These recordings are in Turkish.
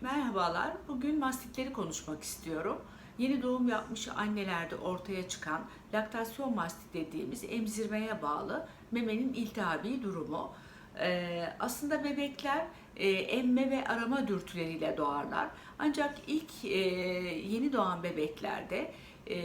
Merhabalar. Bugün mastitleri konuşmak istiyorum. Yeni doğum yapmış annelerde ortaya çıkan laktasyon mastit dediğimiz emzirmeye bağlı memenin iltihabi durumu. Ee, aslında bebekler e, emme ve arama dürtüleriyle doğarlar. Ancak ilk e, yeni doğan bebeklerde e,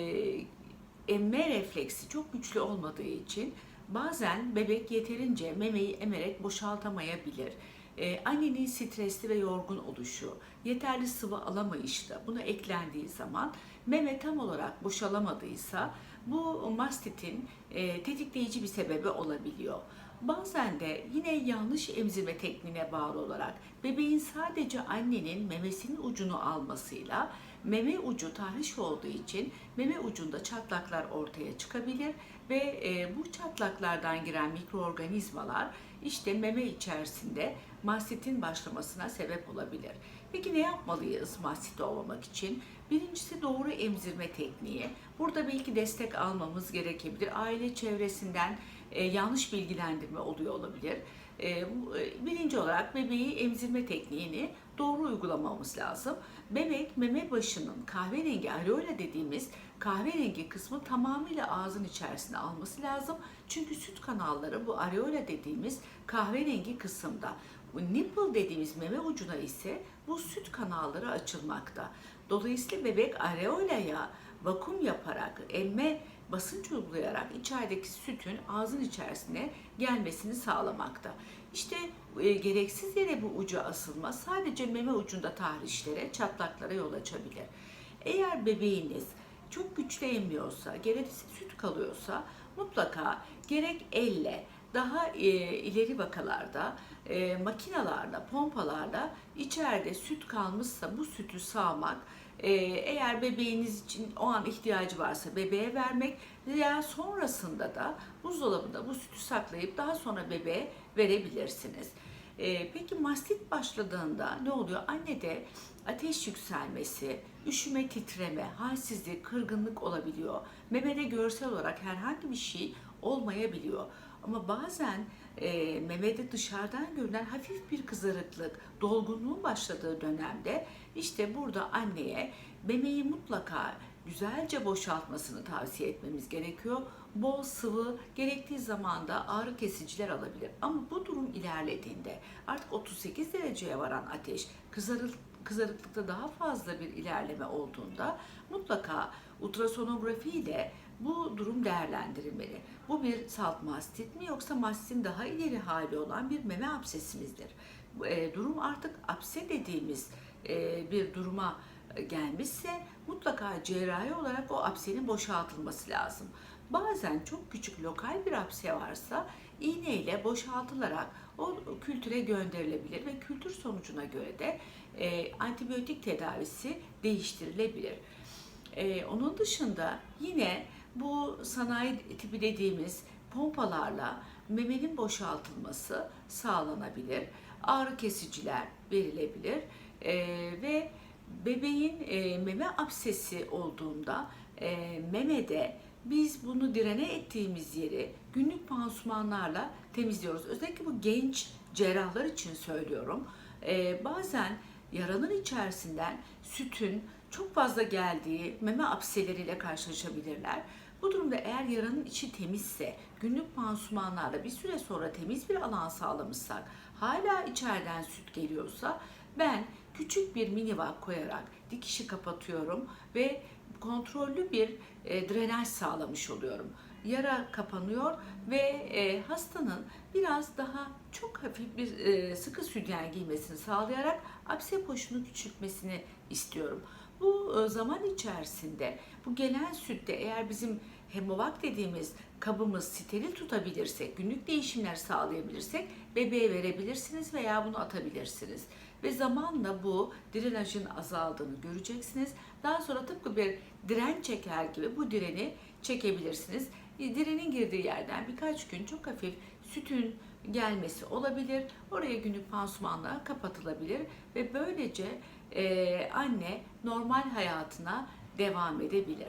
emme refleksi çok güçlü olmadığı için bazen bebek yeterince memeyi emerek boşaltamayabilir. Ee, annenin stresli ve yorgun oluşu, yeterli sıvı alamayışı da buna eklendiği zaman meme tam olarak boşalamadıysa bu mastitin e, tetikleyici bir sebebi olabiliyor. Bazen de yine yanlış emzirme tekniğine bağlı olarak bebeğin sadece annenin memesinin ucunu almasıyla meme ucu tahriş olduğu için meme ucunda çatlaklar ortaya çıkabilir ve e, bu çatlaklardan giren mikroorganizmalar işte meme içerisinde mastitin başlamasına sebep olabilir. Peki ne yapmalıyız mastit olmamak için? Birincisi doğru emzirme tekniği. Burada belki destek almamız gerekebilir. Aile çevresinden e, yanlış bilgilendirme oluyor olabilir. E, e, birinci olarak bebeği emzirme tekniğini doğru uygulamamız lazım. Bebek meme başının kahverengi areola dediğimiz kahverengi kısmı tamamıyla ağzın içerisine alması lazım. Çünkü süt kanalları bu areola dediğimiz kahverengi kısımda. Nipple dediğimiz meme ucuna ise bu süt kanalları açılmakta. Dolayısıyla bebek areolaya vakum yaparak, emme basınç uygulayarak içerideki sütün ağzın içerisine gelmesini sağlamakta. İşte e, gereksiz yere bu ucu asılma sadece meme ucunda tahrişlere, çatlaklara yol açabilir. Eğer bebeğiniz çok güçlü emmiyorsa, gereksiz süt kalıyorsa mutlaka gerek elle daha e, ileri vakalarda e, makinalarla, pompalarla içeride süt kalmışsa bu sütü sağmak, e, eğer bebeğiniz için o an ihtiyacı varsa bebeğe vermek veya sonrasında da buzdolabında bu sütü saklayıp daha sonra bebeğe verebilirsiniz. E, peki mastit başladığında ne oluyor? Annede ateş yükselmesi, üşüme, titreme, halsizlik, kırgınlık olabiliyor. Memede görsel olarak herhangi bir şey olmayabiliyor. Ama bazen e, memede dışarıdan görünen hafif bir kızarıklık, dolgunluğun başladığı dönemde işte burada anneye memeyi mutlaka güzelce boşaltmasını tavsiye etmemiz gerekiyor. Bol sıvı, gerektiği zaman da ağrı kesiciler alabilir. Ama bu durum ilerlediğinde artık 38 dereceye varan ateş, kızarık, kızarıklıkta daha fazla bir ilerleme olduğunda mutlaka ultrasonografi ile bu durum değerlendirilmeli. Bu bir salt mastit mi yoksa mastin daha ileri hali olan bir meme absesimizdir. E, durum artık apse dediğimiz e, bir duruma gelmişse mutlaka cerrahi olarak o apsenin boşaltılması lazım. Bazen çok küçük lokal bir apse varsa iğneyle boşaltılarak o kültüre gönderilebilir ve kültür sonucuna göre de e, antibiyotik tedavisi değiştirilebilir. E, onun dışında yine bu sanayi tipi dediğimiz pompalarla memenin boşaltılması sağlanabilir. Ağrı kesiciler verilebilir e, ve bebeğin e, meme absesi olduğunda e, memede biz bunu direne ettiğimiz yeri günlük pansumanlarla temizliyoruz. Özellikle bu genç cerrahlar için söylüyorum. E, bazen yaranın içerisinden sütün çok fazla geldiği meme abseleriyle karşılaşabilirler. Bu durumda eğer yaranın içi temizse, günlük pansumanlarla bir süre sonra temiz bir alan sağlamışsak, hala içeriden süt geliyorsa ben küçük bir mini vak koyarak dikişi kapatıyorum ve kontrollü bir e, drenaj sağlamış oluyorum. Yara kapanıyor ve e, hastanın biraz daha çok hafif bir e, sıkı sütyen giymesini sağlayarak apse poşunu küçültmesini istiyorum. Bu e, zaman içerisinde bu gelen sütte eğer bizim hemovak dediğimiz kabımız steril tutabilirsek, günlük değişimler sağlayabilirsek bebeğe verebilirsiniz veya bunu atabilirsiniz. Ve zamanla bu drenajın azaldığını göreceksiniz. Daha sonra tıpkı bir diren çeker gibi bu direni çekebilirsiniz. E, direnin girdiği yerden birkaç gün çok hafif sütün gelmesi olabilir. Oraya günlük pansumanla kapatılabilir ve böylece e, anne normal hayatına devam edebilir.